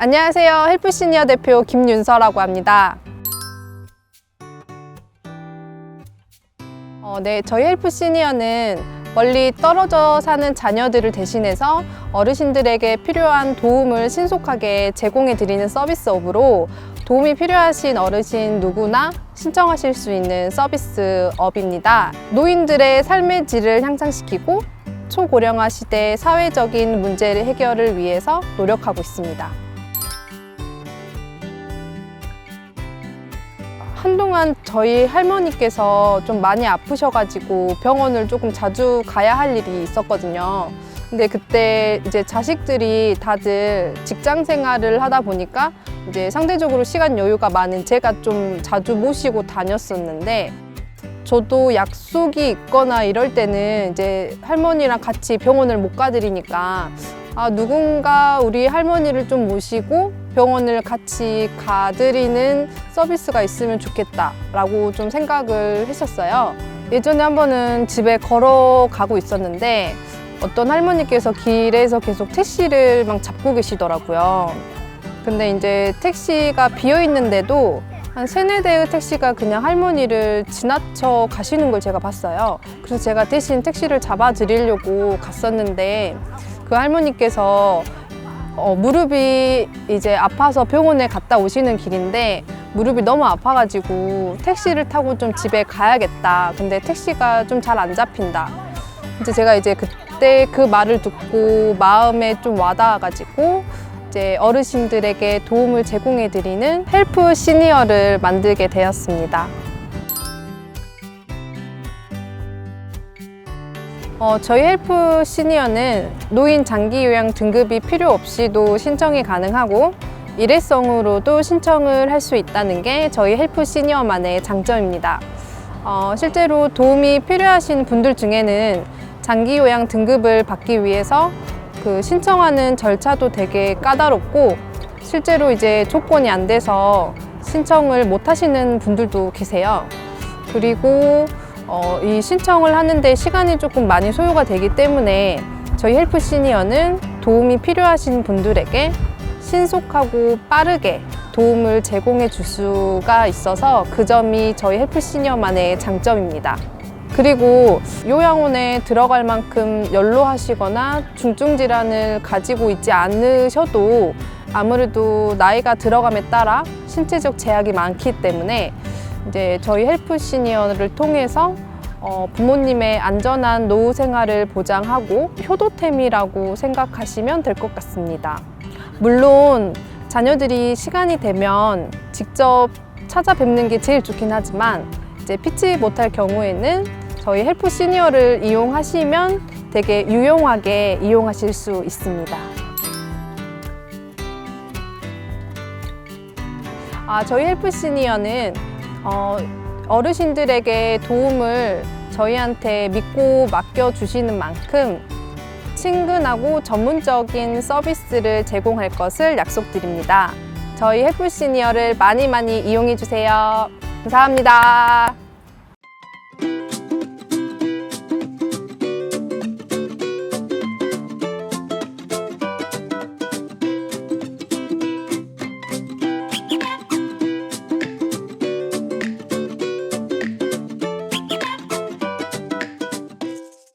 안녕하세요. 헬프시니어 대표 김윤서라고 합니다. 어, 네, 저희 헬프시니어는 멀리 떨어져 사는 자녀들을 대신해서 어르신들에게 필요한 도움을 신속하게 제공해 드리는 서비스업으로 도움이 필요하신 어르신 누구나 신청하실 수 있는 서비스업입니다. 노인들의 삶의 질을 향상시키고 초고령화 시대 사회적인 문제를 해결을 위해서 노력하고 있습니다. 한동안 저희 할머니께서 좀 많이 아프셔가지고 병원을 조금 자주 가야 할 일이 있었거든요. 근데 그때 이제 자식들이 다들 직장 생활을 하다 보니까 이제 상대적으로 시간 여유가 많은 제가 좀 자주 모시고 다녔었는데 저도 약속이 있거나 이럴 때는 이제 할머니랑 같이 병원을 못 가드리니까 아, 누군가 우리 할머니를 좀 모시고 병원을 같이 가드리는 서비스가 있으면 좋겠다라고 좀 생각을 했었어요. 예전에 한 번은 집에 걸어가고 있었는데 어떤 할머니께서 길에서 계속 택시를 막 잡고 계시더라고요. 근데 이제 택시가 비어 있는데도 한 세네 대의 택시가 그냥 할머니를 지나쳐 가시는 걸 제가 봤어요. 그래서 제가 대신 택시를 잡아 드리려고 갔었는데 그 할머니께서 어, 무릎이 이제 아파서 병원에 갔다 오시는 길인데 무릎이 너무 아파가지고 택시를 타고 좀 집에 가야겠다. 근데 택시가 좀 잘 안 잡힌다. 이제 제가 이제 그때 그 말을 듣고 마음에 좀 와닿아가지고 이제 어르신들에게 도움을 제공해 드리는 헬프 시니어를 만들게 되었습니다. 어, 저희 헬프 시니어는 노인 장기 요양 등급이 필요 없이도 신청이 가능하고 일회성으로도 신청을 할 수 있다는 게 저희 헬프 시니어만의 장점입니다. 어, 실제로 도움이 필요하신 분들 중에는 장기 요양 등급을 받기 위해서 그 신청하는 절차도 되게 까다롭고 실제로 이제 조건이 안 돼서 신청을 못 하시는 분들도 계세요. 그리고 어, 이 신청을 하는데 시간이 조금 많이 소요가 되기 때문에 저희 헬프 시니어는 도움이 필요하신 분들에게 신속하고 빠르게 도움을 제공해 줄 수가 있어서 그 점이 저희 헬프 시니어만의 장점입니다. 그리고 요양원에 들어갈 만큼 연로하시거나 중증 질환을 가지고 있지 않으셔도 아무래도 나이가 들어감에 따라 신체적 제약이 많기 때문에 이제 저희 헬프 시니어를 통해서 어, 부모님의 안전한 노후 생활을 보장하고 효도템이라고 생각하시면 될 것 같습니다. 물론 자녀들이 시간이 되면 직접 찾아뵙는 게 제일 좋긴 하지만 이제 피치 못할 경우에는 저희 헬프 시니어를 이용하시면 되게 유용하게 이용하실 수 있습니다. 아, 저희 헬프 시니어는 어, 어르신들에게 도움을 저희한테 믿고 맡겨주시는 만큼 친근하고 전문적인 서비스를 제공할 것을 약속드립니다. 저희 헬프 시니어를 많이 많이 이용해 주세요. 감사합니다.